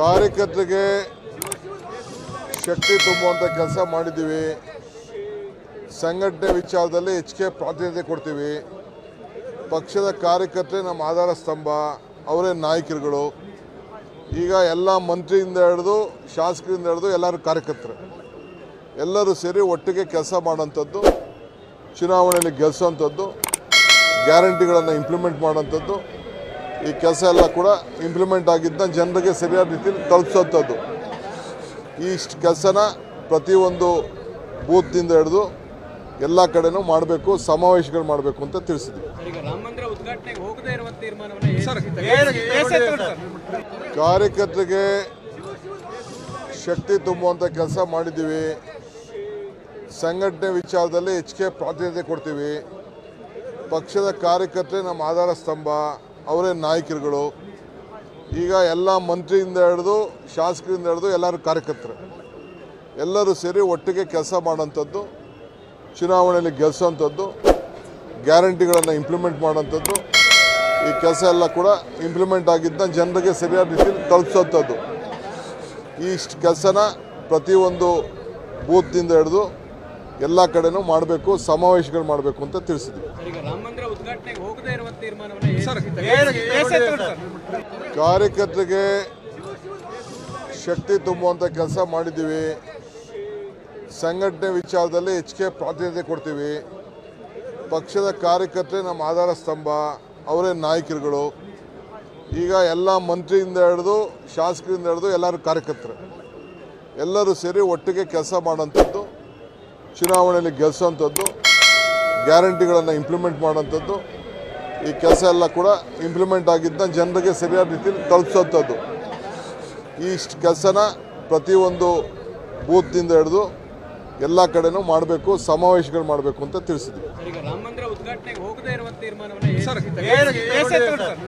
ಕಾರ್ಯಕರ್ತರಿಗೆ ಶಕ್ತಿ ತುಂಬುವಂಥ ಕೆಲಸ ಮಾಡಿದ್ದೀವಿ. ಸಂಘಟನೆ ವಿಚಾರದಲ್ಲಿ ಹೆಚ್ಚಿಗೆ ಪ್ರಾತಿನಿಧ್ಯ ಕೊಡ್ತೀವಿ. ಪಕ್ಷದ ಕಾರ್ಯಕರ್ತರೇ ನಮ್ಮ ಆಧಾರ ಸ್ತಂಭ, ಅವರೇ ನಾಯಕರುಗಳು. ಈಗ ಎಲ್ಲ ಮಂತ್ರಿಯಿಂದ ಹಿಡಿದು ಶಾಸಕರಿಂದ ಹಿಡಿದು ಎಲ್ಲರೂ ಕಾರ್ಯಕರ್ತರು. ಎಲ್ಲರೂ ಸೇರಿ ಒಟ್ಟಿಗೆ ಕೆಲಸ ಮಾಡೋಂಥದ್ದು ಚುನಾವಣೆಯಲ್ಲಿ ಗೆಲ್ಲಿಸೋವಂಥದ್ದು ಗ್ಯಾರಂಟಿಗಳನ್ನು ಇಂಪ್ಲಿಮೆಂಟ್ ಮಾಡೋಂಥದ್ದು ಈ ಕೆಲಸ ಎಲ್ಲ ಕೂಡ ಇಂಪ್ಲಿಮೆಂಟ್ ಆಗಿದ್ದ ಜನರಿಗೆ ಸರಿಯಾದ ರೀತಿಯಲ್ಲಿ ತಲುಪಿಸೋಂಥದ್ದು. ಈ ಇಷ್ಟು ಕೆಲಸನ ಪ್ರತಿಯೊಂದು ಬೂತ್ನಿಂದ ಹಿಡಿದು ಎಲ್ಲ ಕಡೆನೂ ಮಾಡಬೇಕು ಸಮಾವೇಶಗಳು ಮಾಡಬೇಕು ಅಂತ ತಿಳಿಸಿದ್ವಿ. ಈಗ ರಾಮ ಉದ್ಘಾಟನೆಗೆ ಹೋಗದೇ ಇರುವ ತೀರ್ಮಾನವನ್ನು ಕಾರ್ಯಕರ್ತರಿಗೆ ಶಕ್ತಿ ತುಂಬುವಂಥ ಕೆಲಸ ಮಾಡಿದ್ದೀವಿ. ಸಂಘಟನೆ ವಿಚಾರದಲ್ಲಿ ಹೆಚ್ಚಿಗೆ ಪ್ರಾಧಾನ್ಯತೆ ಕೊಡ್ತೀವಿ. ಪಕ್ಷದ ಕಾರ್ಯಕರ್ತರೇ ನಮ್ಮ ಆಧಾರ ಸ್ತಂಭ. ಅವರೇ ನಾಯಕರುಗಳು. ಈಗ ಎಲ್ಲ ಮಂತ್ರಿಯಿಂದ ಹಿಡಿದು ಶಾಸಕರಿಂದ ಹಿಡಿದು ಎಲ್ಲರೂ ಕಾರ್ಯಕರ್ತರು. ಎಲ್ಲರೂ ಸೇರಿ ಒಟ್ಟಿಗೆ ಕೆಲಸ ಮಾಡೋಂಥದ್ದು ಚುನಾವಣೆಯಲ್ಲಿ ಗೆಲ್ಲಿಸೋವಂಥದ್ದು ಗ್ಯಾರಂಟಿಗಳನ್ನು ಇಂಪ್ಲಿಮೆಂಟ್ ಮಾಡೋಂಥದ್ದು ಈ ಕೆಲಸ ಎಲ್ಲ ಕೂಡ ಇಂಪ್ಲಿಮೆಂಟ್ ಆಗಿದ್ದ ಜನರಿಗೆ ಸರಿಯಾದ ರೀತಿಯಲ್ಲಿ ತಲುಪಿಸೋಂಥದ್ದು ಈ ಕೆಲಸನ ಪ್ರತಿಯೊಂದು ಬೂತ್ನಿಂದ ಹಿಡಿದು ಎಲ್ಲ ಕಡೆನೂ ಮಾಡಬೇಕು ಸಮಾವೇಶಗಳು ಮಾಡಬೇಕು ಅಂತ ತಿಳಿಸಿದ್ವಿ. ಈಗ ರಾಮ ಉದ್ಘಾಟನೆಗೆ ಹೋಗದೇ ಇರುವ ತೀರ್ಮಾನವನ್ನು ಕಾರ್ಯಕರ್ತರಿಗೆ ಶಕ್ತಿ ತುಂಬುವಂಥ ಕೆಲಸ ಮಾಡಿದ್ದೀವಿ. ಸಂಘಟನೆ ವಿಚಾರದಲ್ಲಿ ಹೆಚ್ಚಿಗೆ ಪ್ರಾಧಾನ್ಯತೆ ಕೊಡ್ತೀವಿ. ಪಕ್ಷದ ಕಾರ್ಯಕರ್ತರೇ ನಮ್ಮ ಆಧಾರ ಸ್ತಂಭ ಅವರೇ ನಾಯಕರುಗಳು. ಈಗ ಎಲ್ಲ ಮಂತ್ರಿಯಿಂದ ಹಿಡಿದು ಶಾಸಕರಿಂದ ಹಿಡಿದು ಎಲ್ಲರೂ ಕಾರ್ಯಕರ್ತರು. ಎಲ್ಲರೂ ಸೇರಿ ಒಟ್ಟಿಗೆ ಕೆಲಸ ಮಾಡೋಂಥದ್ದು ಚುನಾವಣೆಯಲ್ಲಿ ಗೆಲ್ಲಿಸೋವಂಥದ್ದು ಗ್ಯಾರಂಟಿಗಳನ್ನು ಇಂಪ್ಲಿಮೆಂಟ್ ಮಾಡೋಂಥದ್ದು ಈ ಕೆಲಸ ಎಲ್ಲ ಕೂಡ ಇಂಪ್ಲಿಮೆಂಟ್ ಆಗಿದ್ದ ಜನರಿಗೆ ಸರಿಯಾದ ರೀತಿಯಲ್ಲಿ ತಲುಪಿಸೋಂಥದ್ದು. ಈ ಇಷ್ಟು ಕೆಲಸನ ಪ್ರತಿಯೊಂದು ಬೂತ್ನಿಂದ ಹಿಡಿದು ಎಲ್ಲ ಕಡೆನೂ ಮಾಡಬೇಕು ಸಮಾವೇಶಗಳು ಮಾಡಬೇಕು ಅಂತ ತಿಳಿಸಿದ್ವಿ.